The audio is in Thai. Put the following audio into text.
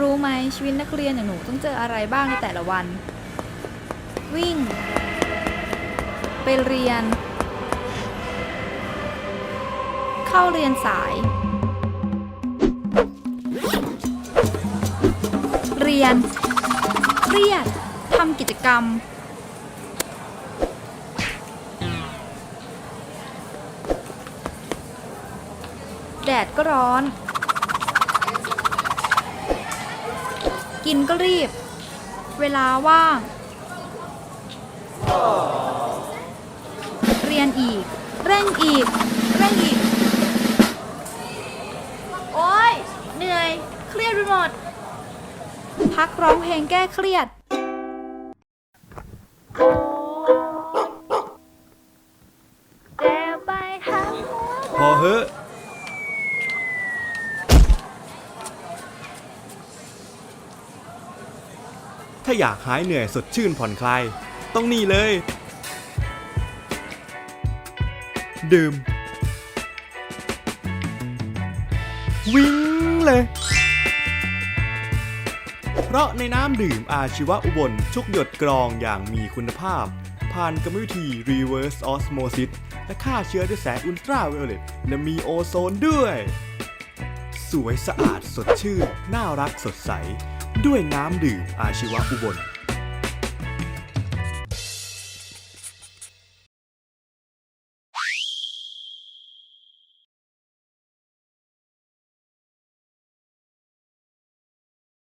รู้ไหมชีวิตนักเรียนอย่างหนูต้องเจออะไรบ้างในแต่ละวัน วิ่ง ไปเรียน เข้าเรียนสาย เรียนเครียดทำกิจกรรม แดดก็ร้อน กินก็รีบ เวลาว่าง เรียนอีก เร่งอีก เร่งอีก โอ๊ยเหนื่อย เครียดไปหมด พักร้องเพลงแก้เครียดเจ็บไปทั้งหัวพอเฮอะ ถ้าอยากหายเหนื่อยสดชื่นผ่อนคลาย ต้องนี่เลย ดื่ม วิ่งเลย เพราะในน้ำดื่มอาชีวะอุบลชุกหยดกรองอย่างมีคุณภาพ ผ่านกรรมวิธี reverse osmosis และฆ่าเชื้อด้วยแสงอุลตราไวโอเลตและมีโอโซนด้วย สวยสะอาดสดชื่น น่ารักสดใส ด้วยน้ำดื่มอาชีวะอุบล